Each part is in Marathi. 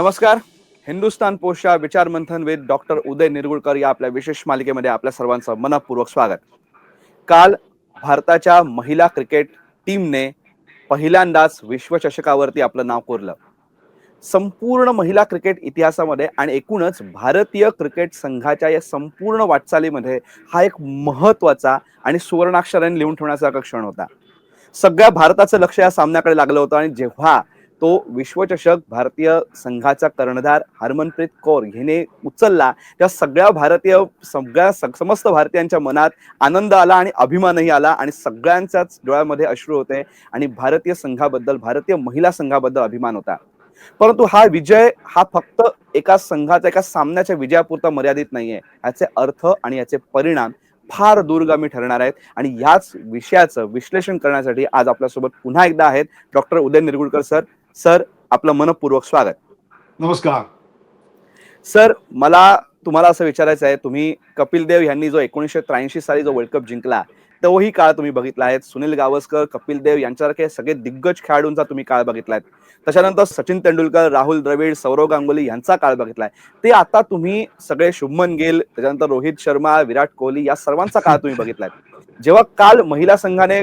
नमस्कार. हिंदुस्तान पोस्टच्या विचार मंथन विथ डॉक्टर उदय निरगुळकर या आपल्या विशेष मालिकेमध्ये आपल्या सर्वांचं मनपूर्वक स्वागत. काल भारताच्या महिला क्रिकेट टीमने पहिल्यांदाच विश्वचषकावरती आपलं नाव कोरलं. संपूर्ण महिला क्रिकेट इतिहासामध्ये आणि एकूणच भारतीय क्रिकेट संघाच्या या संपूर्ण वाटचालीमध्ये हा एक महत्त्वाचा आणि सुवर्णाक्षराने लिहून ठेवण्याचा क्षण होता. सगळ्या भारताचं लक्ष या सामन्याकडे लागलं होतं आणि जेव्हा तो विश्वचषक भारतीय संघाचा कर्णधार हरमनप्रीत कौर हिने उचलला. त्या सगळ्या भारतीय सगळ्या समस्त भारतीयांच्या मनात आनंद आला आणि अभिमानही आला आणि सगळ्यांच्याच डोळ्यामध्ये अश्रू होते आणि भारतीय संघाबद्दल भारतीय महिला संघाबद्दल अभिमान होता. परंतु हा विजय हा फक्त एका संघाचा एका सामन्याच्या विजयापुरता मर्यादित नाहीये. याचे अर्थ आणि याचे परिणाम फार दूरगामी ठरणार आहेत आणि याच विषयाचं विश्लेषण करण्यासाठी आज आपल्यासोबत पुन्हा एकदा आहेत doctor Uday Nirgudkar sir. Sir आपलं मनपूर्वक स्वागत. नमस्कार. सर मला तुम्हाला असं विचारायचं आहे तुम्ही कपिल देव यांनी जो एकोणीसशे त्र्याऐंशी साली जो वर्ल्ड कप जिंकला तोही काळ तुम्ही बघितला आहे. सुनील गावस्कर कपिल देव यांच्यासारखे सगळे दिग्गज खेळाडूंचा तुम्ही काळ बघितलाय त्याच्यानंतर सचिन तेंडुलकर राहुल द्रविड सौरव गांगुली यांचा काळ बघितलाय ते आता तुम्ही सगळे शुभमन गिल त्याच्यानंतर रोहित शर्मा विराट कोहली या सर्वांचा काळ तुम्ही बघितलाय जेव्हा काल महिला संघाने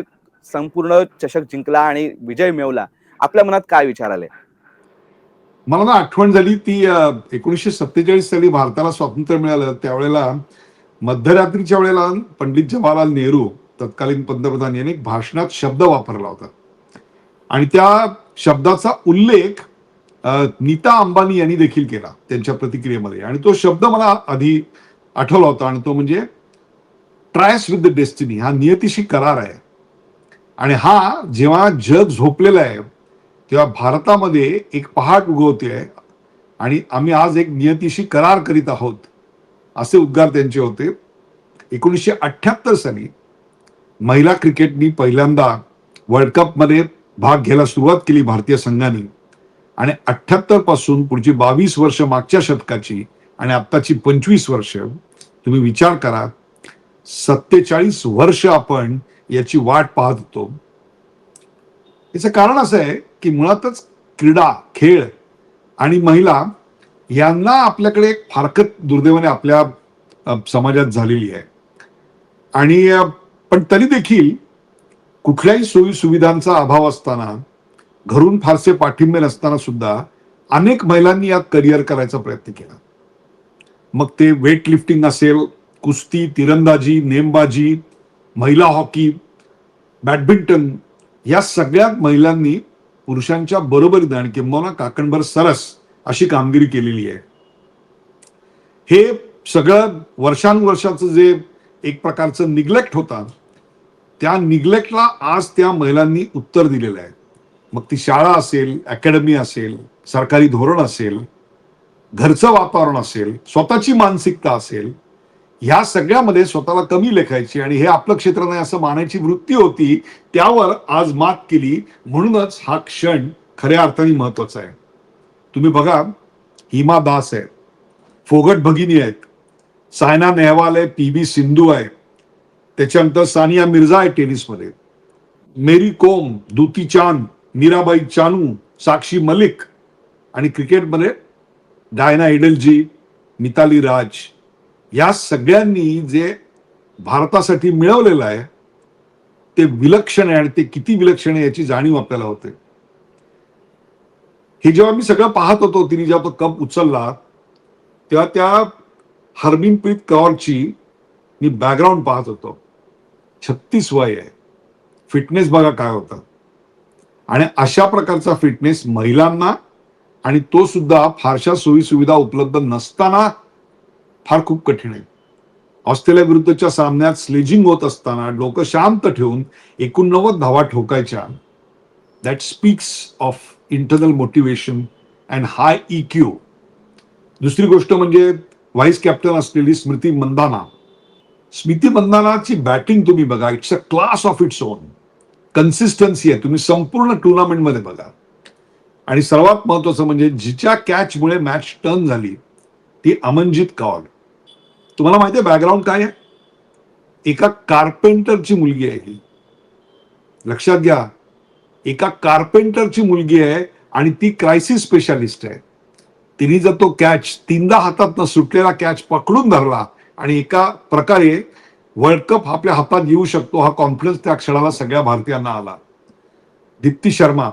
संपूर्ण चषक जिंकला आणि विजय मिळवला आपल्या मनात काय विचार आले? मला ना आठवण झाली ती एकोणीसशे सत्तेचाळीस साली भारताला स्वातंत्र्य मिळालं. त्यावेळेला मध्यरात्रीच्या वेळेला पंडित जवाहरलाल नेहरू तत्कालीन पंतप्रधान यांनी एक भाषणात शब्द वापरला होता. आणि त्या शब्दाचा उल्लेख नीता अंबानी यांनी देखील केला त्यांच्या प्रतिक्रियेमध्ये. आणि तो शब्द मला आधी आठवला होता आणि तो म्हणजे ट्रायस विथ द डेस्टिनी हा नियतीशी करार आहे. आणि हा जेव्हा जग झोपलेला आहे तेव्हा भारतामध्ये एक पहाट उगवते आणि आम्ही आज एक नियतीशी करार करीत आहोत. असे उद्गार त्यांचे होते. एकोणीसशे अठ्ठ्याहत्तर साली महिला क्रिकेटनी पहिल्यांदा वर्ल्ड कपमध्ये भाग घ्यायला सुरुवात केली भारतीय संघाने. आणि अठ्ठ्याहत्तरपासून पुढची बावीस वर्ष मागच्या शतकाची आणि आत्ताची पंचवीस वर्ष तुम्ही विचार करा. सत्तेचाळीस वर्ष आपण याची वाट पाहत होतो. याचं कारण असं आहे की मुळातच क्रीडा खेळ आणि महिला यांना आपल्याकडे एक फारकत दुर्दैवाने आपल्या समाजात झालेली आहे. आणि पण तरी देखील कुठल्याही सोयी सुविधांचा अभाव असताना घरून फारसे पाठिंबे नसताना सुद्धा अनेक महिलांनी यात करिअर करायचा प्रयत्न केला. मग ते वेट लिफ्टिंग असेल कुस्ती तिरंदाजी नेमबाजी महिला हॉकी बॅडमिंटन या सगळ्या महिलांनी पुरुषांच्या बरोबरीदान आणि किंबहुना काकणभर सरस अशी कामगिरी केलेली आहे. हे सगळं वर्षानुवर्षाचं जे एक प्रकारचं निग्लेक्ट होता त्या निग्लेक्टला आज त्या महिलांनी उत्तर दिलेलं आहे. मग ती शाळा असेल अकॅडमी असेल सरकारी धोरण असेल घरचं वातावरण असेल स्वतःची मानसिकता असेल ह्या सगळ्यामध्ये स्वतःला कमी लेखायची आणि हे आपलं क्षेत्र नाही असं मानायची वृत्ती होती त्यावर आज मात केली. म्हणूनच हा क्षण खऱ्या अर्थाने महत्त्वाचा आहे. तुम्ही बघा हिमा दास आहे फोगट भगिनी आहेत सायना नेहवाल आहे पी बी सिंधू आहे त्याच्यानंतर सानिया मिर्झा आहे टेनिसमध्ये मेरी कोम दुती चांद मीराबाई चानू साक्षी मलिक आणि क्रिकेटमध्ये डायना एडलजी मिताली राज या सगळ्यांनी जे भारतासाठी मिळवलेलं आहे ते विलक्षण आहे आणि ते किती विलक्षण आहे याची जाणीव आपल्याला होते. हे जेव्हा मी सगळं पाहत होतो तिने जेव्हा तो कप उचलला तेव्हा त्या हरमीनप्रीत कौरची मी बॅकग्राऊंड पाहत होतो. छत्तीस वय आहे. फिटनेस बघा काय होता. आणि अशा प्रकारचा फिटनेस महिलांना आणि तो सुद्धा फारशा सोयी सुविधा उपलब्ध नसताना फार खूप कठीण आहे. ऑस्ट्रेलिया विरुद्धच्या सामन्यात स्लेजिंग होत असताना लोक शांत ठेवून एकोणनव्वद धावा ठोकायच्या. That speaks of internal motivation and high E Q दुसरी गोष्ट म्हणजे व्हाईस कॅप्टन असलेली स्मृती मंदाना. स्मृती मंदानाची बॅटिंग तुम्ही बघा it's a class of its own consistency आहे तुम्ही संपूर्ण टुर्नामेंटमध्ये बघा. आणि सर्वात महत्वाचं म्हणजे जिच्या कॅचमुळे मॅच टर्न झाली ती अमनजित कौर. तुम्हाला माहिती आहे बॅकग्राऊंड काय आहे? एका कार्पेंटरची मुलगी आहे ही. लक्षात घ्या. एका कार्पेंटरची मुलगी आहे आणि ती क्रायसिस स्पेशालिस्ट आहे. तिने जर तो कॅच तीनदा हातातनं सुटलेला कॅच पकडून धरला आणि एका प्रकारे वर्ल्ड कप आपल्या हातात येऊ शकतो हा कॉन्फिडन्स त्या क्षणाला सगळ्या भारतीयांना आला. दीप्ती शर्मा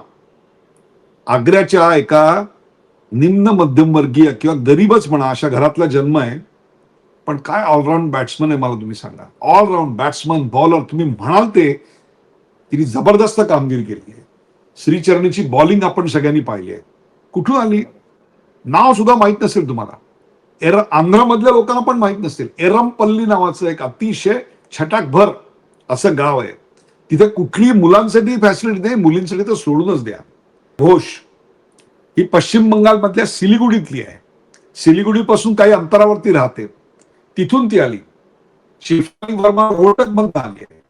आग्र्याच्या एका निम्न मध्यमवर्गीय किंवा गरीबच म्हणा अशा घरातला जन्म आहे. पण काय ऑलराऊंड बॅट्समन आहे मला तुम्ही सांगा. ऑलराऊंड बॅट्समन बॉलर तुम्ही म्हणाल ते तिने जबरदस्त कामगिरी केली आहे. श्रीचरणीची बॉलिंग आपण सगळ्यांनी पाहिली आहे. कुठून आली? नाव सुद्धा माहीत नसेल तुम्हाला. एर आंध्रामधल्या लोकांना पण माहीत नसेल. एरमपल्ली नावाचं एक अतिशय छटाकभर असं गाव आहे. तिथे कुठली मुलांसाठी फॅसिलिटी नाही मुलींसाठी तर सोडूनच द्या. घोष. ही पश्चिम बंगालमधल्या सिलिगुडीतली आहे. सिलिगुडीपासून काही अंतरावरती राहते. तिथून ती आली. शिफाली वर्मा रोटक मधून आली आहे.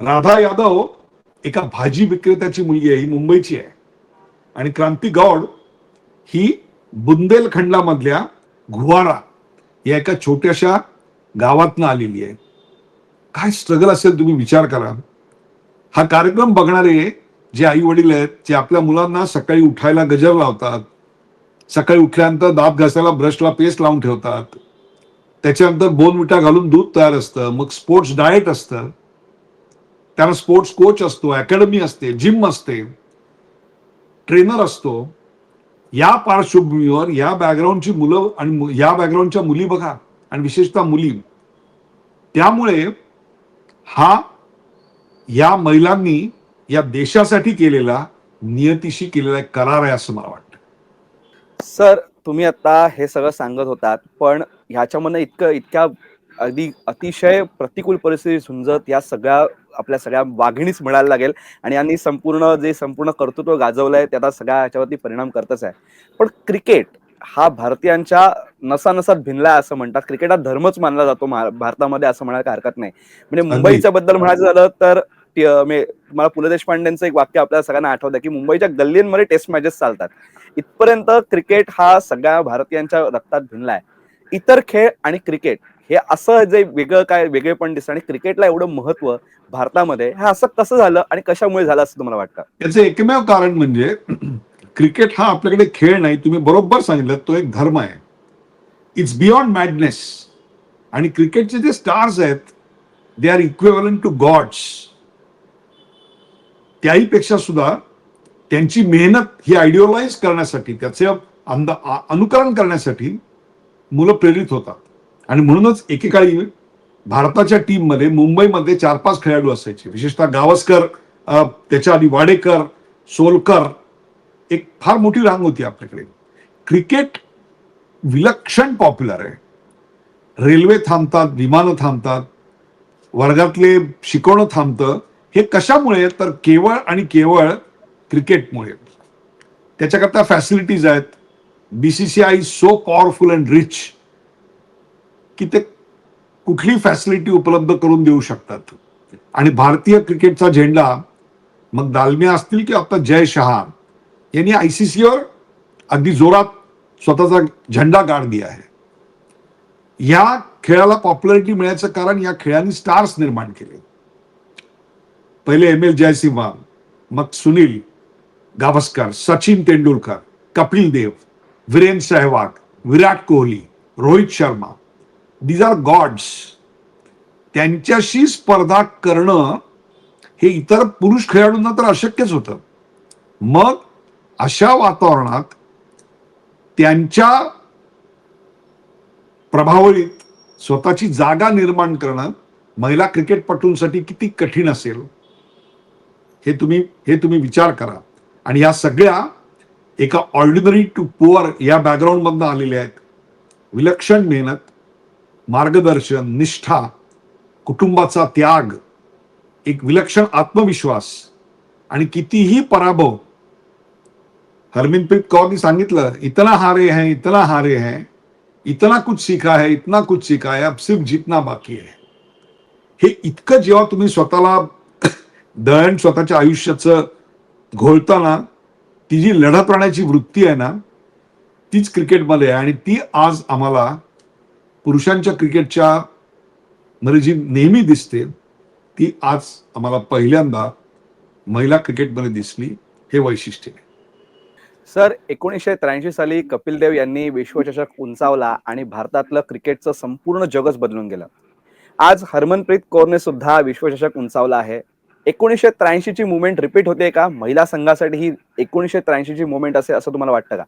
राधा यादव एका भाजी विक्रेत्याची मुलगी आहे ही मुंबईची आहे. आणि क्रांती गौड ही बुंदेलखंडामधल्या घुवारा या एका छोट्याशा गावातनं आलेली आहे. काय स्ट्रगल असेल तुम्ही विचार करा. हा कार्यक्रम बघणारे जे आई वडील आहेत जे आपल्या मुलांना सकाळी उठायला गजर लावतात सकाळी उठल्यानंतर दात घासायला ब्रशला पेस्ट लावून ठेवतात त्याच्यानंतर बोनविटा घालून दूध तयार असतं मग स्पोर्ट्स डाएट असतं. त्याला स्पोर्ट्स कोच असतो अकॅडमी असते जिम असते. ट्रेनर असतो. या पार्श्वभूमीवर या बॅकग्राऊंडची मुलं आणि या बॅकग्राऊंडच्या मुली बघा आणि विशेषतः मुली. त्यामुळे हा या महिलांनी या देशासाठी केलेला नियतीशी केलेला एक करार आहे असं मला वाटतं. सर तुम्ही आता हे सगळं सांगत होतात पण ह्याच्यामधनं इतकं इतक्या अगदी अतिशय प्रतिकूल परिस्थिती झुंजत या सगळ्या आपल्या सगळ्या वाघिणीच म्हणायला लागेल. आणि यांनी संपूर्ण जे संपूर्ण कर्तृत्व गाजवलंय ते आता सगळ्या ह्याच्यावरती परिणाम करतच आहे. पण क्रिकेट हा भारतीयांच्या नसानसात भिनलाय असं म्हणतात. क्रिकेट हा धर्मच मानला जातो भारतामध्ये असं म्हणायला हरकत नाही. म्हणजे मुंबईच्या बद्दल म्हणायचं झालं तर मला पु ल देशपांडेंचं एक वाक्य आपल्याला सगळ्यांना आठवतं की मुंबईच्या गल्लींमध्ये टेस्ट मॅचेस चालतात. इथपर्यंत क्रिकेट हा सगळ्या भारतीयांच्या रक्तात भिनलाय. इतर खेळ आणि क्रिकेट हे असं जे वेगळं काय वेगळेपण दिसतं आणि क्रिकेटला एवढं महत्त्व भारतामध्ये हे असं कसं झालं आणि कशामुळे झालं असं तुम्हाला वाटतं? याचं एकमेव कारण म्हणजे क्रिकेट हा आपल्याकडे खेळ नाही तुम्ही बरोबर सांगितलं तो एक धर्म आहे. इट्स बियॉन्ड मॅडनेस आणि क्रिकेटचे जे स्टार्स आहेत they are equivalent to gods त्याहीपेक्षा सुद्धा त्यांची मेहनत ही आयडिओलाइज करण्यासाठी त्याचे अनुकरण करण्यासाठी मुलं प्रेरित होतात. आणि म्हणूनच एकेकाळी भारताच्या टीममध्ये मुंबईमध्ये चार पाच खेळाडू असायचे. विशेषतः गावस्कर त्याच्या आधी वाडेकर सोलकर एक फार मोठी रांग होती आपल्याकडे. क्रिकेट विलक्षण पॉप्युलर आहे. रेल्वे थांबतात विमानं थांबतात वर्गातले शिकवणं थांबतं. हे कशामुळे? तर केवळ आणि केवळ क्रिकेटमुळे. त्याच्याकरता फॅसिलिटीज आहेत. BCCI so powerful and rich की ते कुठली फॅसिलिटी उपलब्ध करून देऊ शकतात. आणि भारतीय क्रिकेटचा झेंडा मग दालमिया असतील की आता जय शहा यांनी आयसीसीवर अगदी जोरात स्वतःचा झेंडा गाड दिला आहे. या खेळाला पॉप्युलरिटी मिळायचं कारण या खेळाने स्टार्स निर्माण केले. पहिले एम एल जयसिंहा मग Sunil Gavaskar Sachin Tendulkar Kapil Dev Virender Sehwag Virat Kohli Rohit Sharma these are gods त्यांच्याशी स्पर्धा करणं हे इतर पुरुष खेळाडूंना तर अशक्यच होतं. मग अशा वातावरणात त्यांच्या प्रभावळीत स्वतःची जागा निर्माण करणं महिला क्रिकेटपटूंसाठी किती कठीण असेल हे तुम्ही हे तुम्ही विचार करा. आणि या सगळ्या एका ऑर्डिनरी टू पुअर या बॅकग्राऊंडमधनं आलेल्या आहेत. विलक्षण मेहनत मार्गदर्शन निष्ठा कुटुंबाचा त्याग एक विलक्षण आत्मविश्वास आणि कितीही पराभव. हरमिनप्रीत कौरनी सांगितलं इतना हारे है इतना हारे है इतना कुछ सीखा है इतना कुछ सीखा है अब सिर्फ जितना बाकी है. हे इतकं जेव्हा तुम्ही स्वतःला दळण स्वतःच्या आयुष्याचं घोळताना ती जी लढत राहण्याची वृत्ती आहे ना तीच क्रिकेटमध्ये आहे. आणि ती आज आम्हाला पुरुषांच्या क्रिकेटच्या मध्ये जी नेहमी दिसते. ती आज आम्हाला पहिल्यांदा महिला क्रिकेटमध्ये दिसली हे वैशिष्ट्य आहे. सर एकोणीसशे त्र्याऐंशी साली कपिल देव यांनी विश्वचषक उंचावला आणि भारतातलं क्रिकेटचं संपूर्ण जगच बदलून गेलं. आज हरमनप्रीत कौरने सुद्धा विश्वचषक उंचावला आहे. एकोणीसशे त्र्याऐंशीची मुवमेंट रिपीट होते का? महिला संघासाठी ही एकोणीसशे त्र्याऐंशीची मुवमेंट असेल असं तुम्हाला वाटतं का?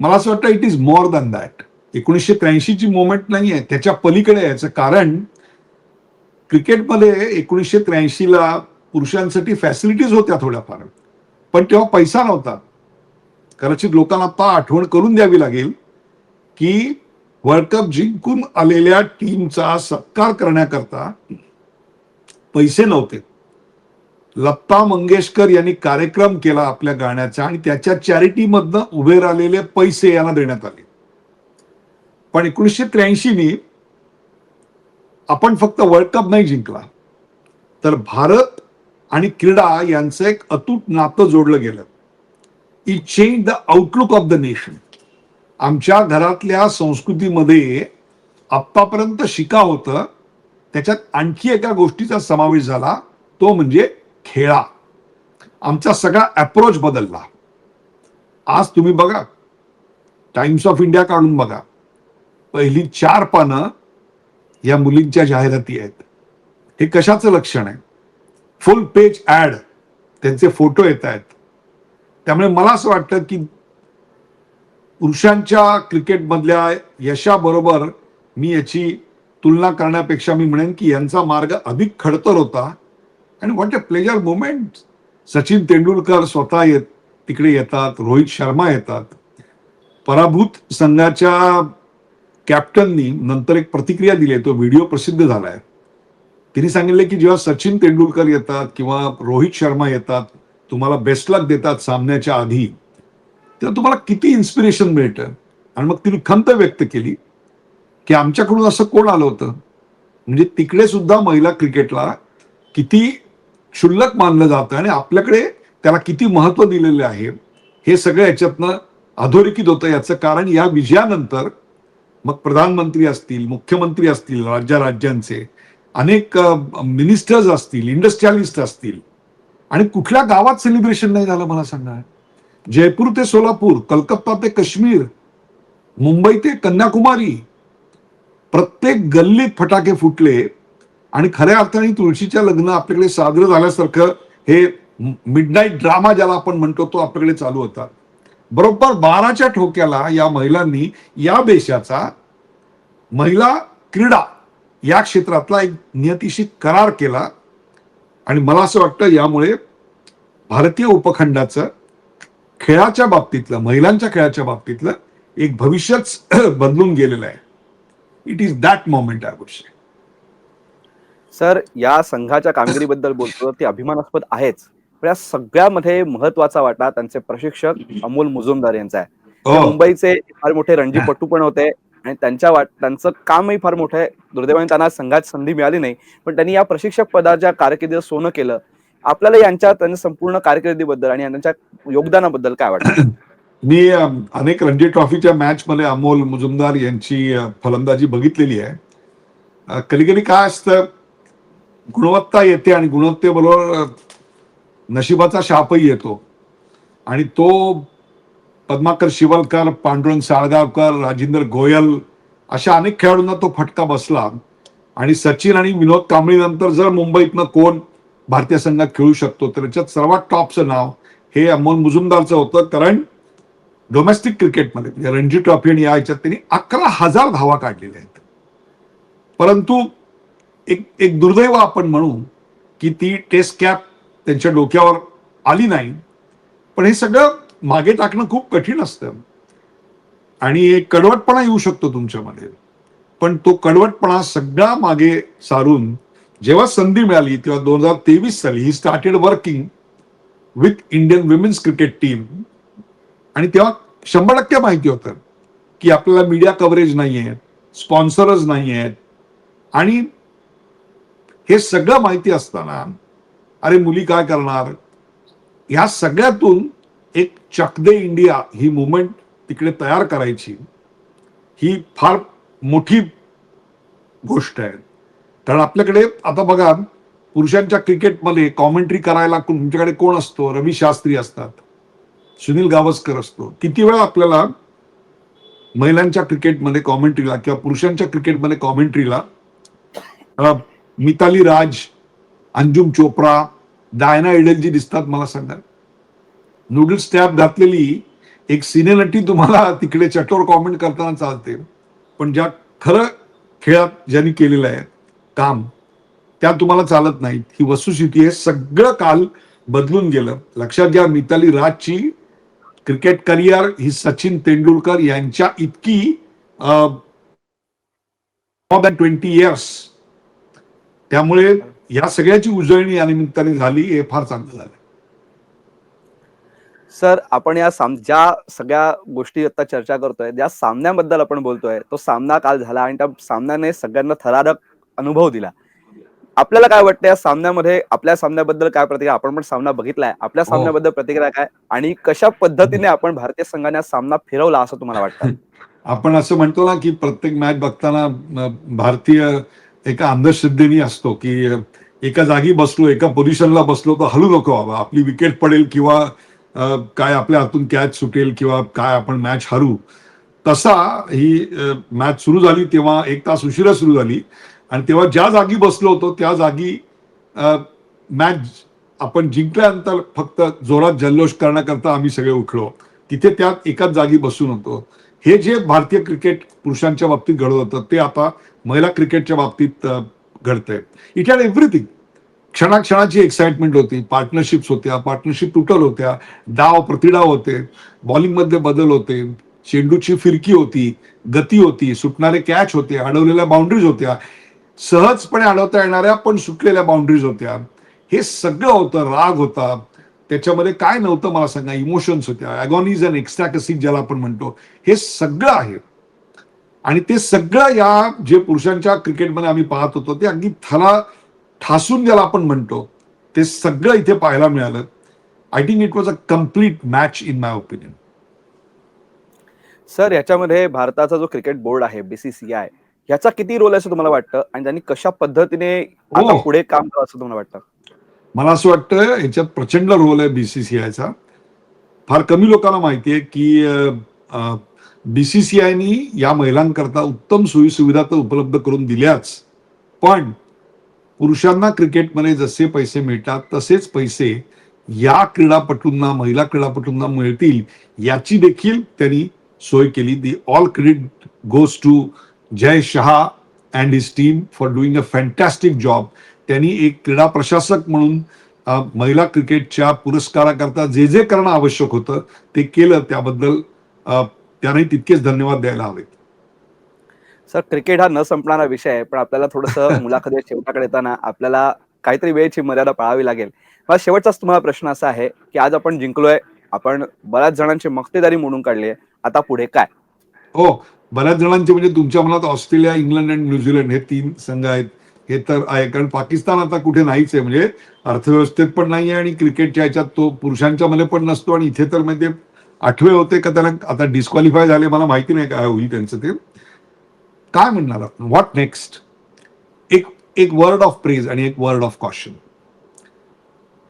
मला असं वाटतं it is more than that एकोणीसशे त्र्याऐंशी ची मुवमेंट नाही आहे त्याच्या पलीकडे याचं कारण क्रिकेटमध्ये एकोणीसशे त्र्याऐंशी ला पुरुषांसाठी फॅसिलिटीज होत्या थोड्याफार. पण तेव्हा पैसा नव्हता. कदाचित लोकांना आता आठवण करून द्यावी लागेल की वर्ल्ड कप जिंकून आलेल्या टीमचा सत्कार करण्याकरता पैसे नव्हते. लता मंगेशकर यांनी कार्यक्रम केला आपल्या गाण्याचा आणि त्याच्या चॅरिटीमधनं उभे राहिलेले पैसे यांना देण्यात आले. पण एकोणीसशे त्र्याऐंशी आपण फक्त वर्ल्ड कप नाही जिंकला तर भारत आणि क्रीडा यांचं एक अतूट नातं जोडलं गेलं. It change the outlook of the nation आमच्या घरातल्या संस्कृतीमध्ये आत्तापर्यंत शिका होतं त्याच्यात आणखी एका गोष्टीचा समावेश झाला तो म्हणजे खेळा. आमचा सगळा अप्रोच बदलला. आज तुम्ही बघा. टाइम्स ऑफ इंडिया काढून बघा. पहिली चार पानं या मुलींच्या जाहिराती आहेत. हे कशाचं लक्षण आहे? फुल पेज ऍड त्यांचे फोटो येत आहेत. त्यामुळे मला असं वाटतं की पुरुषांच्या क्रिकेटमधल्या यशाबरोबर मी याची तुलना करण्यापेक्षा मी म्हणेन की यांचा मार्ग अधिक खडतर होता. आणि what a pleasure moment Sachin Tendulkar स्वतः येत तिकडे येतात रोहित शर्मा येतात. पराभूत संघाच्या कॅप्टननी नंतर एक प्रतिक्रिया दिली आहे तो व्हिडिओ प्रसिद्ध झालाय. तिने सांगितले की जेव्हा सचिन तेंडुलकर येतात किंवा रोहित शर्मा येतात तुम्हाला बेस्ट लक देतात सामन्याच्या आधी तेव्हा तुम्हाला किती इन्स्पिरेशन मिळतं? आणि मग तिने खंत व्यक्त केली की आमच्याकडून असं कोण आलं होतं? म्हणजे तिकडे सुद्धा महिला क्रिकेटला किती क्षुल्लक मानलं जातं आणि आपल्याकडे त्याला किती महत्त्व दिलेलं आहे हे सगळं याच्यातनं अधोरेखित होतं. याचं कारण या विजयानंतर मग प्रधानमंत्री असतील मुख्यमंत्री असतील राज्या राज्यांचे अनेक मिनिस्टर्स असतील इंडस्ट्रियलिस्ट असतील. आणि कुठल्या गावात सेलिब्रेशन नाही झालं मला सांगा. जयपूर ते सोलापूर कलकत्ता ते काश्मीर मुंबई ते कन्याकुमारी प्रत्येक गल्लीत फटाके फुटले. आणि खऱ्या अर्थाने तुळशीच्या लग्न आपल्याकडे साजरं झाल्यासारखं हे मिडनाईट ड्रामा ज्याला आपण म्हणतो तो आपल्याकडे चालू होता. बरोबर बाराच्या ठोक्याला या महिलांनी या देशाचा महिला क्रीडा या क्षेत्रातला एक नियतीशी करार केला. आणि मला असं वाटतं यामुळे भारतीय उपखंडाचं खेळाच्या बाबतीतलं महिलांच्या खेळाच्या बाबतीतलं एक भविष्यच बदलून गेलेलं आहे. It is that moment I would sir या संघाच्या कामगिरीबद्दल बोलतो ती अभिमानास्पद आहेच. पण या सगळ्यामध्ये महत्त्वाचा वाटा त्यांचे प्रशिक्षक अमोल मुजुमदार यांचा आहे. हो. मुंबईचे फार मोठे रणजीपटू पण होते आणि त्यांच्या वाट त्यांचं कामही फार मोठं. आहे दुर्दैवाने त्यांना संघात संधी मिळाली नाही. पण त्यांनी या प्रशिक्षक पदाच्या कारकिर्दीत सोनं केलं. आपल्याला यांच्या त्यांच्या संपूर्ण कारकिर्दीबद्दल आणि त्यांच्या योगदानाबद्दल काय वाटतं? मी अनेक रणजी ट्रॉफीच्या मॅच मध्ये अमोल मुजुमदार यांची फलंदाजी बघितलेली आहे. कधी कधी काय असतं गुणवत्ता येते आणि गुणवत्तेबरोबर नशिबाचा शापही येतो. आणि तो पद्माकर शिवलकर पांडुरंग साळगावकर राजेंद्र गोयल अशा अनेक खेळाडूंना तो फटका बसला. आणि सचिन आणि विनोद कांबळीनंतर जर मुंबईतनं कोण भारतीय संघात खेळू शकतो तर त्याच्यात सर्वात टॉपचं नाव हे अमोल मुजुमदारचं होतं. कारण डोमेस्टिक क्रिकेटमध्ये म्हणजे रणजी ट्रॉफी आणि या याच्यात त्यांनी अकरा हजार धावा काढलेल्या आहेत. परंतु एक एक दुर्दैव आपण म्हणू की ती टेस्ट कॅप त्यांच्या डोक्यावर आली नाही. पण हे सगळं मागे टाकणं खूप कठीण असतं. आणि एक कडवटपणा येऊ शकतो तुमच्यामध्ये. पण तो कडवटपणा सगळा मागे सारून जेव्हा संधी मिळाली तेव्हा दोन हजार तेवीस साली he started working with Indian women's cricket team आणि तेव्हा शंभर टक्के माहिती होतं की आपल्याला मीडिया कव्हरेज नाही आहे स्पॉन्सरच नाही आहेत आणि हे सगळं माहिती असताना अरे मुली काय करणार? ह्या सगळ्यातून एक चक दे इंडिया ही मुवमेंट तिकडे तयार करायची. ही फार मोठी गोष्ट आहे. कारण आपल्याकडे आता बघा पुरुषांच्या क्रिकेटमध्ये कॉमेंट्री करायला तुमच्याकडे कोण असतो? रवी शास्त्री असतात. सुनील गावस्कर असतो. किती वेळा आपल्याला महिलांच्या क्रिकेटमध्ये कॉमेंट्रीला किंवा पुरुषांच्या क्रिकेटमध्ये कॉमेंट्रीला मिताली राज अंजुम चोप्रा डायना एडल जी दिसतात मला सांगा. नूडल्स टॅप घातलेली एक सिनेनटी तुम्हाला तिकडे चटोर कॉमेंट करताना चालते. पण ज्या खरं खेळात ज्यांनी केलेलं आहे काम त्या तुम्हाला चालत नाहीत. ही वस्तुस्थिती आहे सगळं काल बदलून गेलं. लक्षात घ्या मिताली राजची क्रिकेट करिअर ही सचिन तेंडुलकर यांच्या इतकी मोर दॅन ट्वेंटी इयर्स त्यामुळे या सगळ्याची उजळणी या निमित्ताने झाली हे फार चांगलं झालं. सर आपण या साम ज्या सगळ्या गोष्टी आता चर्चा करतोय ज्या सामन्याबद्दल आपण बोलतोय तो सामना काल झाला आणि त्या सामन्याने सगळ्यांना थरारक अनुभव दिला. आपल्याला काय वाटतं या सामन्यामध्ये आपल्या सामन्याबद्दल काय प्रतिक्रिया? आपण पण सामना बघितलाय. आपल्या हो. सामन्याबद्दल प्रतिक्रिया काय? आणि कशा पद्धतीने आपण भारतीय संघाने हा सामना फिरवला असं तुम्हाला वाटतं? आपण असं म्हणतो ना की प्रत्येक मॅच बघताना भारतीय एका अंधश्रद्धेने असतो की एका जागी बसलो एका पोझिशनला बसलो तर हलू नको बाबा. आपली विकेट पडेल किंवा काय आपल्या हातून कॅच सुटेल किंवा काय आपण मॅच हरू. तसा ही मॅच सुरू झाली तेव्हा एक तास उशिरा सुरू झाली. आणि तेव्हा ज्या जागी बसलो होतो त्या जागी मॅच आपण जिंकल्यानंतर फक्त जोरात जल्लोष करण्याकरता आम्ही सगळे उठलो. तिथे त्यात एकाच जागी बसून होतो. हे जे भारतीय क्रिकेट पुरुषांच्या बाबतीत घडत होतं ते आता महिला क्रिकेटच्या बाबतीत घडतंय. इट हॅड एव्हरीथिंग क्षणाक्षणाची एक्साइटमेंट होती पार्टनरशिप्स होत्या पार्टनरशिप तुटल होत्या डाव प्रतिडाव होते बॉलिंगमध्ये बदल होते चेंडूची फिरकी होती गती होती सुटणारे कॅच होते अडवलेल्या बाउंड्रीज होत्या. सहजपणे अडवता येणाऱ्या पण सुटलेल्या बाउंड्रीज होत्या. हे सगळं होतं राग होता. त्याच्यामध्ये काय नव्हतं मला सांगा इमोशन्स होत्या अगॉनीज अँड एक्स्ट्राकसीज ज्याला आपण म्हणतो. हे सगळं आहे. आणि ते सगळं या जे पुरुषांच्या क्रिकेटमध्ये आम्ही पाहत होतो ते अगदी थला ठासून ज्याला आपण म्हणतो ते सगळं इथे पाहायला मिळालं. I think it was a complete match in my opinion sir याच्यामध्ये भारताचा जो क्रिकेट बोर्ड आहे बीसीसीआय याचा किती रोल आहे असं तुम्हाला वाटतं? आणि त्यांनी कशा पद्धतीने हो. पुढे काम करावं असं तुम्हाला वाटतं? मला असं वाटतं याच्यात प्रचंड रोल आहे बीसीसीआयचा फार कमी लोकांना माहिती आहे की बीसीसीआयनी या महिलांकरता उत्तम सोयी सुविधा तर उपलब्ध करून दिल्याच. पण पुरुषांना क्रिकेटमध्ये जसे पैसे मिळतात तसेच पैसे या क्रीडापटूंना महिला क्रीडापटूंना मिळतील याची देखील त्यांनी सोय केली. The all credit goes to Jay Shah and his team for doing a fantastic job त्यांनी एक क्रीडा प्रशासक म्हणून महिला क्रिकेटच्या पुरस्काराकरता जे जे करणं आवश्यक होतं ते केलं. त्याबद्दल त्यांनाही तितकेच धन्यवाद द्यायला हवेत. सर क्रिकेट हा न संपणारा विषय आहे पण आपल्याला थोडंसं मुलाखती शेवटाकडे येताना आपल्याला काहीतरी वेळेची मर्यादा पाळावी लागेल. मला शेवटचाच तुम्हाला प्रश्न असा आहे की आज आपण जिंकलोय आपण बऱ्याच जणांची मक्तेदारी मोडून काढली आहे. आता पुढे काय? हो बऱ्याच जणांचे म्हणजे तुमच्या मनात ऑस्ट्रेलिया इंग्लंड आणि न्यूझीलंड हे तीन संघ आहेत. हे तर आहे. कारण पाकिस्तान आता कुठे नाहीच आहे. म्हणजे अर्थव्यवस्थेत पण नाही आहे आणि क्रिकेटच्या ह्याच्यात तो पुरुषांच्या मध्ये पण नसतो. आणि इथे तर म्हणजे आठवे होते का त्याला आता डिस्क्वालिफाय झाले मला माहिती नाही काय होईल त्यांचं ते. काय म्हणणार आपण? व्हॉट नेक्स्ट एक एक वर्ड ऑफ प्रेज आणि एक वर्ड ऑफ कॉशन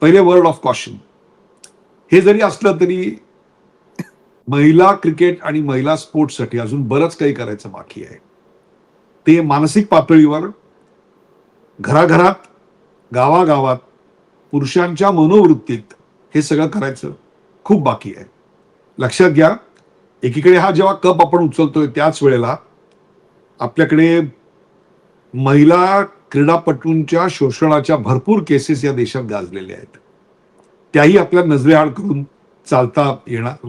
पहिले वर्ड ऑफ कॉशन हे जरी असलं तरी महिला क्रिकेट आणि महिला स्पोर्ट्ससाठी अजून बरंच काही करायचं बाकी आहे. ते मानसिक पातळीवर घराघरात गावागावात पुरुषांच्या मनोवृत्तीत हे सगळं करायचं खूप बाकी आहे. लक्षात घ्या एकीकडे हा जेव्हा कप आपण उचलतोय त्याच वेळेला आपल्याकडे महिला क्रीडापटूंच्या शोषणाच्या भरपूर केसेस या देशात गाजलेल्या आहेत. त्याही आपल्या नजरेआड करून चालता येणार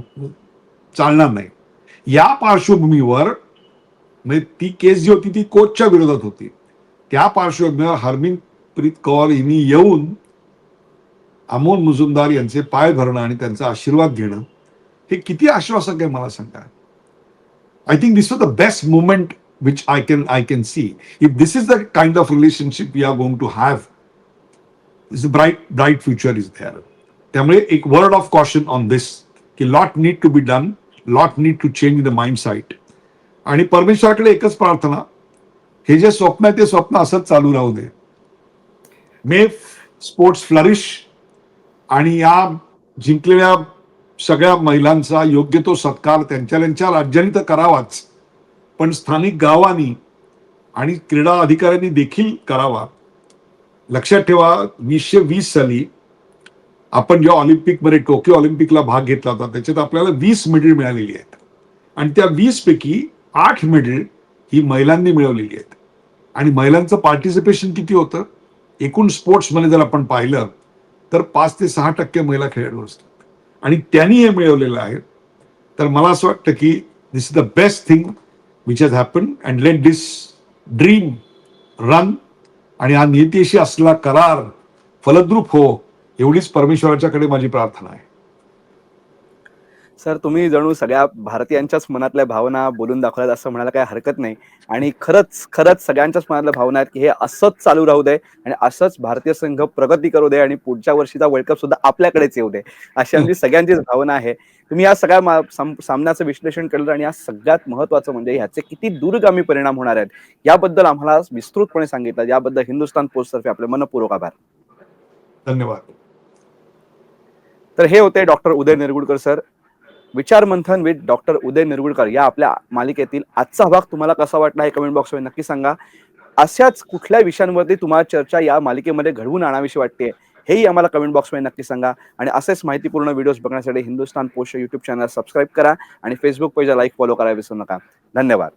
चालणार नाही. या पार्श्वभूमीवर म्हणजे ती केस जी होती ती कोचच्या विरोधात होती. त्या पार्श्वभूमीवर हरमिनप्रीत कौर यांनी येऊन अमोल मुजुमदार यांचे पाय भरणं आणि त्यांचा आशीर्वाद घेणं हे किती आश्वासक आहे मला सांगा. I think this was the best movement which I can I can see if this is the kind of relationship we are going to have is bright bright future is there त्यामुळे एक word of caution on this की lot need to be done lot need to change the mindset आणि परमेश्वराकडे एकच प्रार्थना हे जे स्वप्न आहे ते स्वप्न असंच चालू राहू दे. मे स्पोर्ट्स फ्लरिश आणि या जिंकलेल्या सगळ्या महिलांचा योग्य तो सत्कार त्यांच्या त्यांच्या राज्यांनी तर करावाच. पण स्थानिक गावांनी आणि क्रीडा अधिकाऱ्यांनी देखील करावा. लक्षात ठेवा वीसशे वीस साली आपण जेव्हा ऑलिम्पिकमध्ये टोकियो ऑलिम्पिकला भाग घेतला होता त्याच्यात आपल्याला वीस मेडल मिळालेली आहेत. आणि त्या वीसपैकी आठ मेडल ही महिलांनी मिळवलेली आहेत. आणि महिलांचं पार्टिसिपेशन किती होतं? एकूण स्पोर्ट्समध्ये जर आपण पाहिलं तर पाच ते सहा टक्के महिला खेळाडू असतात. आणि त्यांनी हे मिळवलेलं आहे. तर मला असं वाटतं की this is the best thing which has happen and let this dream run आणि हा नियतीशी असलेला करार फलद्रूप हो एवढीच परमेश्वराच्याकडे माझी प्रार्थना आहे. सर तुम्ही जणू सगळ्या भारतीयांच्याच मनातल्या भावना बोलून दाखवल्यात असं म्हणायला काही हरकत नाही. आणि खरंच खरंच सगळ्यांच्याच मनातल्या भावना आहेत की हे असंच चालू राहू दे आणि असंच भारतीय संघ प्रगती करू दे आणि पुढच्या वर्षीचा वर्ल्ड कप सुद्धा आपल्याकडेच येऊ दे. अशी आमची सगळ्यांचीच भावना आहे. तुम्ही या सगळ्या सामन्याचं विश्लेषण केलं आणि या सगळ्यात महत्वाचं म्हणजे ह्याचे किती दूरगामी परिणाम होणार आहेत याबद्दल आम्हाला विस्तृतपणे सांगितलं. याबद्दल हिंदुस्थान पोस्टतर्फे आपले मनपूर्वक आभार. धन्यवाद. तर हे होते doctor Uday Nirgudkar sir. Vichar Manthan with doctor Uday Nirgudkar या आपल्या मालिकेतील आजचा भाग तुम्हाला कसा वाटला हे कमेंट बॉक्समध्ये नक्की सांगा. अशाच कुठल्या विषयांवरती तुम्हाला चर्चा या मालिकेमध्ये घडवून आणावीशी वाटते हेही आम्हाला कमेंट बॉक्समध्ये नक्की सांगा. आणि असेच माहितीपूर्ण व्हिडिओज बघण्यासाठी Hindustan post YouTube channel subscribe करा आणि फेसबुक पेजला लाईक फॉलो करायला विसरू नका. धन्यवाद.